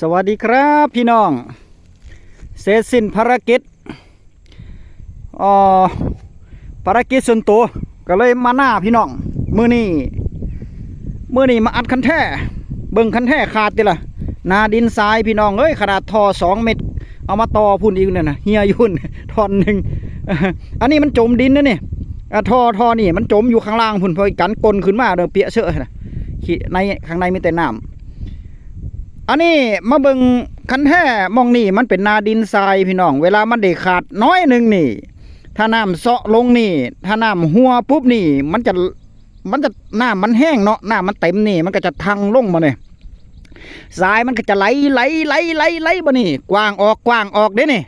สวัสดีครับพี่น้อง เสร็จสิ้นภารกิจอ่อภารกิจส่วนตัวก็เลยมาหน้าพี่น้อง มือนี้มือนี้มาอัดคันแท่เบิ่งคันแท่ขาดติละนาดินทรายพี่น้องเอ้ยขนาดทอสองเม็ดเอามาต่อพุ่นอีกเนี่ยนะเฮียยุ่นทอนหนึ่งอันนี้มันจมดินนะเนี่อะทอทอนี่มันจมอยู่ข้างล่างพุ่นพอกันกลนขึ้นมาเด้อเปียเชอะนะในข้างในมีแต่น้ำ อันนี้มาเบิงคันแท้มองนี่มันเป็นนาดินทรายพี่น้อง เวลามันได้ขาดน้อยหนึ่งนี่ ถ้าน้ำเซาะลงนี่ ถ้าน้ำหัวปุ๊บนี่ มันจะมันจะน้ำมันแห้งเนาะน้ำมันเต็มนี่ มันก็จะทังลงมาเนี่ยทรายมันก็จะไหลไหลไหลไหลไหลบ่นี่ กว้างออกกว้างออกเด้นี่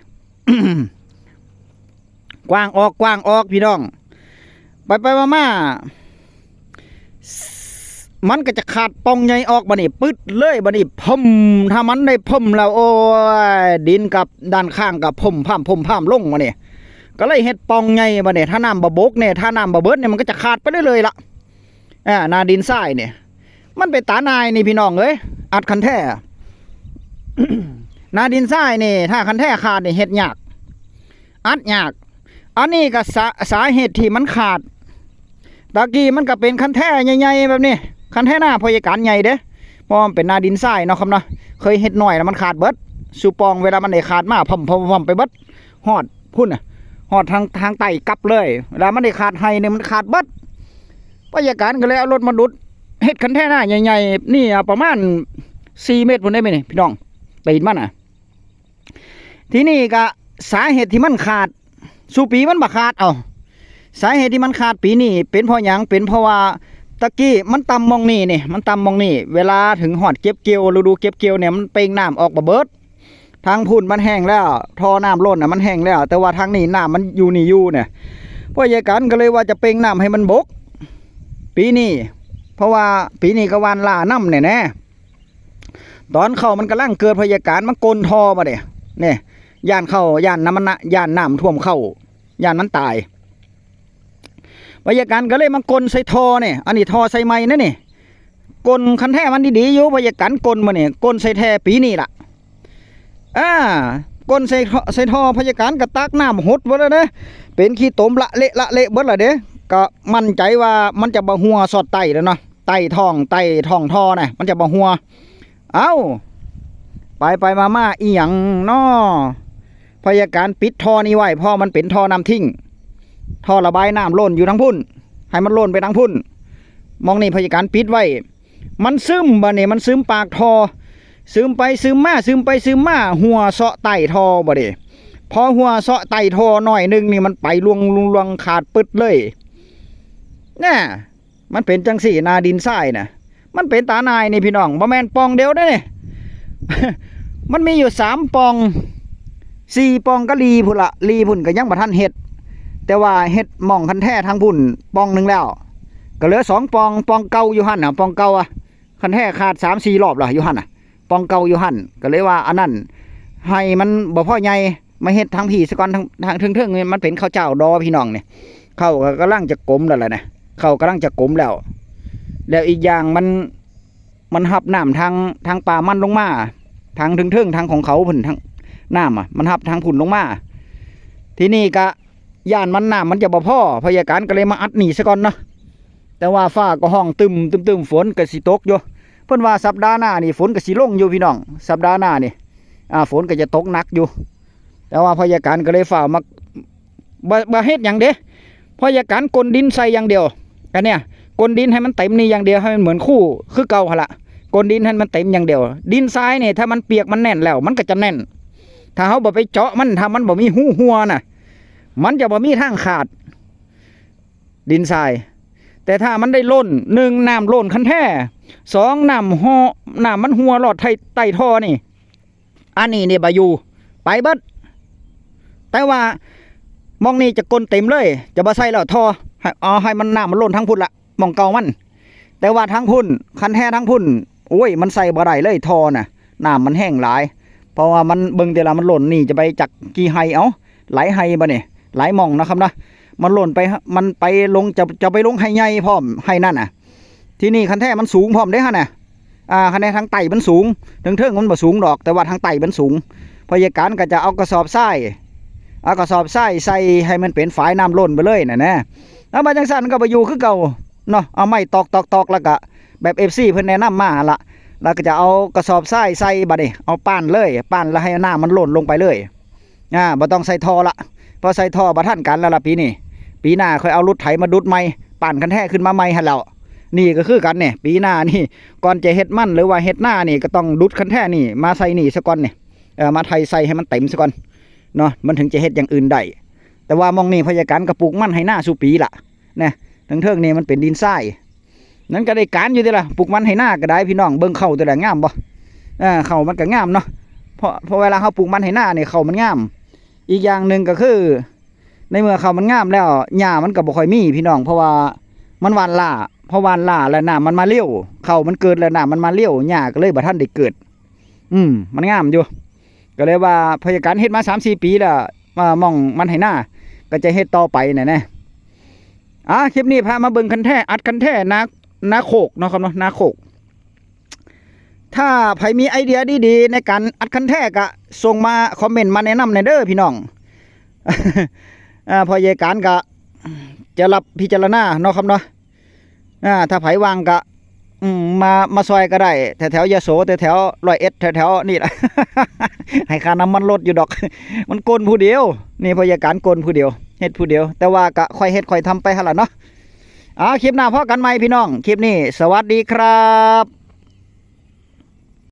กว้างออกกว้างออกพี่น้อง ไปไปมามา มันก็จะขาดปองใหญ่ออกบันี่ปึ๊ดเลยบันี่พ่มถ้ามันได้พมแล้วโอ้ยดินกับด้านข้างกับพมพามพมพามลงมาเนี่ยก็เลยเฮ็ดปองใหญ่บัเนี่ยถ้าน้ำบะบกเนี่ยถ้าน้ำบะเบิดเนี่ยมันก็จะขาดไปเรื่อยละอ่านาดินทรายเนี่ย มันเป็นตานายนี่พี่น้องเอ้ยอัดคันแท้นาดินทรายนี่ ถ้าคันแท้ขาดเนี่ยเฮ็ดยาก อัดยาก อันนี้ก็สาสาเหตุที่มันขาด ตะกี้มันก็เป็นคันแท่ใหญ่ๆแบบนี้ คันแท่หน้าพยการใหญ่เด้เพราะมันเป็นนาดินทรายเนาะครับเนาะเคยเฮ็ดหน่อยแล้วมันขาดเบิดสูปองเวลามันได้ขาดมาพ่อมพ่อมพ่อมไปเบิดหอดพุ่นน่ะหอดทางทางไตกลับเลยเวลามันได้ขาดให้เนี่ยมันขาดเบิดพยการก็เลยเอารถมาดุดเฮ็ดคันแท่หน้าใหญ่ๆนี่ประมาณสี่เมตรพุ่นได้ไหมนี่พี่น้องตีนมันอะ ทีนี้ก็สาเหตุที่มันขาดสูปีมันบ่ขาดเอาสาเหตุที่มันขาดปีนี้เป็นเพราะหยังเป็นเพราะว่า ตะกี้มันต่ำมองนี่นี่มันต่ำมองนี่เวลาถึงหอดเก็บเกี่ยวฤดูเก็บเกี่ยวเนี่ยมันเป่งน้ำออกบ่เบิดทางพุ่นมันแห้งแล้วท่อน้ำล้นน่ะมันแห้งแล้ว แต่ว่าทางนี้น้ำมันอยู่นี่อยู่เนี่ยพ่อใหญ่กันก็เลยว่าจะเป่งน้ำให้มันบก ปีนี้เพราะว่าปีนี้ก็วานล่าน้ำเนี่ยแน่ตอนเข้ามันกำลังเกิดพยาการมันกลนท่อมาเด้เนี่ยย่านเข้าย่านน้ำมันนะย่านน้ำท่วมเข้าย่านมันตาย พยาการก็เลยมากลนใส่ทอเนี่ยอันนี้ทอใส่ไม้นั่นนี่กลคันแท้มันดีๆอยู่พยาการกลมาเนี่ยกลใส่แท้ปีนี้ล่ะอ่ากลใส่ใส่ทอพยาการกระตักน้ำหดไว้แล้วเด้เป็นขี้ตมละเละละเละเบิดละเด้ก็มั่นใจว่ามันจะบ่หัวสอดไตแล้วเนาะไตท้องไตท้องทอน่ะมันจะบ่หัว เอ้าไปไปมามาอีหยังน้อพยาการปิดทอนี้ไว้เพราะมันเป็นทอน้ำทิ้ง ท่อระบายน้ำล้นอยู่ทั้งพุ่น ให้มันล้นไปทั้งพุ่น มองนี่พยาการปิดไว้ มันซึมบ่เนี่ยมันซึมปากท่อซึมไปซึมมาซึมไปซึมมาหัวเสาะไตท่อบ่เด้พอหัวเสาะไตท่อหน่อยหนึงนี่มันไปลวงลวงลวงขาดปึดเลยน่ะมันเป็นจังสี่นาดินทรายน่ะ มันเป็นตานายนี่พี่น้องบ่แม่นปองเดียวได้อนี่มันมีอยู่สามปองสี่ปองก็ลีพุ่นละลีพุ่นก็ยังบ่ทันเฮ็ด แต่ว่าเฮ็ดม่องคันแท้ทางพุ่นปองหนึ่งแล้ว ก็เหลือสองปองปองเก่าอยู่หันน่ะปองเก่าอะคันแท้ขาดสามสี่รอบและอยู่หันน่ะปองเก่าอยู่หันก็เลยว่าอันนั้นให้มันบ่พ่อใหญ่มาเฮ็ดทางผีสกอนทางทางเทิงๆนี่มันเป็นข้าวเจ้าดอพี่น้องเนี่ยเข้าก็กำลังจะกลมแล้วแหละนะเข้ากำลังจะกลมแล้ว แล้วอีกอย่างมันมันหับน้ำทางทางป่ามันลงมาทางเทิงๆทางของเขาพุ่นทางน้ำอะมันหับทางพุ่นลงมาที่นี่ก็ ย่านมันน้ำมันจะบ่พ่อพยาการก็เลยมาอัดหนีซะก่อนเนาะแต่ว่าฟ้าก็ห้องตึมตึมตึมฝนก็สิตกอยู่เพิ่นว่าสัปดาห์หน้านี่ฝนก็สิลงอยู่พี่น้องสัปดาห์หน้านี่อ่าฝนก็จะตกหนักอยู่ แต่ว่าพยาการก็เลยฝ่ามาบ่บ่เฮ็ดหยังเด้พยาการกลดินใส่อย่างเดียวกันเนี่ยกลดินให้มันเต็มนี่อย่างเดียวให้มันเหมือนคู่คือเก่าหั่นละกลดินให้มันเต็มอย่างเดียว ดินทรายนี่ถ้ามันเปียกมันแน่นแล้ว มันก็จะแน่น ถ้าเฮาบ่ไปเจาะมันถ้ามันบ่มีหูหัวน่ะ มันจะบ่มีทางขาด ดินทราย แต่ถ้ามันได้ล้นหนึ่งน้ำล้นคันแท้สองน้ำห่อน้ำมันหัวหลอดไทไตท่อนี่ อันนี้เนี่ยบาอยู่ไปเบิดแต่ว่ามองนี่จะกลนเต็มเลย จะบ่ใส่แล้วท่อให้เอาให้มันน้ำมันล้นทั้งพุ่นละมองเก่ามัน แต่ว่าทั้งพุ่นคันแท้ทั้งพุ่นโอ้ย มันใส่บ่ได้เลยท่อน่ะน้ำมันแห้งหลาย เพราะว่ามันเบิ่งแต่ละมันหล่นนี่จะไปจักกี่ไฮเอาไหลไฮบ่เนี่ย หลายหมองนะครับนะมันหล่นไปมันไปลงจะจะไปลงไฮใหญ่พร้อมไฮนั่นน่ะ ที่นี่คันแท้มันสูงพร้อมได้ฮะน่ะอ่าคะแนนทางไต่มันสูงถึงเทิงมันบ่สูงดอก แต่ว่าทางไต่มันสูงพยาการก็จะเอากระสอบทรายเอากระสอบทรายใส่ให้มันเป็นฝายน้ำล้นไปเลยน่ะนะแล้วมาจังซั่นก็บ่อยู่คือเก่าเนาะเอาไม้ตอกตอกตอกแล้วก็แบบ FC เพิ่นแนะนำมาละแล้วก็จะเอากระสอบทรายใส่บัดนี้เอาป้านเลยป้านแล้วให้น้ำมันล้นลงไปเลยอ่าบ่ต้องใส่ทอละ พอใส่ท่อบ่ทันกันแล้วล่ะปีนี้ปีหน้าค่อยเอารถไถมาดุดใหม่ปั่นกันแท้ขึ้นมาใหม่หั่นแล้วนี่ก็คือกันเนี่ยปีหน้านี่ก่อนจะเฮ็ดมันหรือว่าเฮ็ดหน้านี่ก็ต้องดุดคันแท้นี่มาใส่นี่ซะก่อนเนี่ยเออมาไถใส่ให้มันเต็มซะก่อนเนาะมันถึงจะเฮ็ดอย่างอื่นได้แต่ว่ามองนี่พยาการกระปลูกมันให้หน้าสู่ปีละนะทั้งเทิงนี่มันเป็นดินทรายนั้นก็ได้การอยู่ด้ล่ะปลูกมันให้หน้าก็ได้พี่น้องเบิ่งเข้าแต่ละงามบ่อ่าเข้ามันก็งามเนาะเพราะเพราะเวลาเฮาปลูกมันให้หน้านี่เข้ามันงาม อีกอย่างหนึ่งก็คือ ในเมื่อเขามันงามแล้วหญ้ามันก็บ่ค่อยมีพี่น้อง เพราะว่ามันหวานล่าเพราะหวานล่าแล้วหน้ำมันมาเลี้ยวเขามันเกิดแล้วหน้ำมันมาเลี้ยวหญ้าก็เลยบ่ทันได้เกิด อืม มันงามอยู่ ก็เลยว่าพยาการเฮ็ดมา3-4ปีแล้วมามองมันให้หน้า ก็จะเฮ็ดต่อไปน่ะนะอะคลิปนี้พามาเบิ่งคันแท้อัดคันแท้นานาโคกเนาะครับเนาะนาโคก ถ้าใครมีไอเดียดีๆ ในการอัดคันแท้ก็ส่งมาคอมเมนต์มาแนะนำในอยเด้อพี่น้องอพอยายการก็จะรับพิจารณาเนาะครับเนาะถ้าไผวางก็อืมามาซอยก็ได้แถวแถวยโสแถวแถวรอยเอ็ดแถวแถวนี่แหละให้ค่าน้ำมันลดอยู่ดอก มันโกนผู้เดียว นี่พอยาการโกนผู้เดียวเฮ็ดผู้เดียว แต่ว่าก็ค่อยเฮ็ดค่อยทำไปหั่นล่ะเนาะอ่าคลิปหน้าพอกันใหม่พี่น้อง คลิปนี้ สวัสดีครับ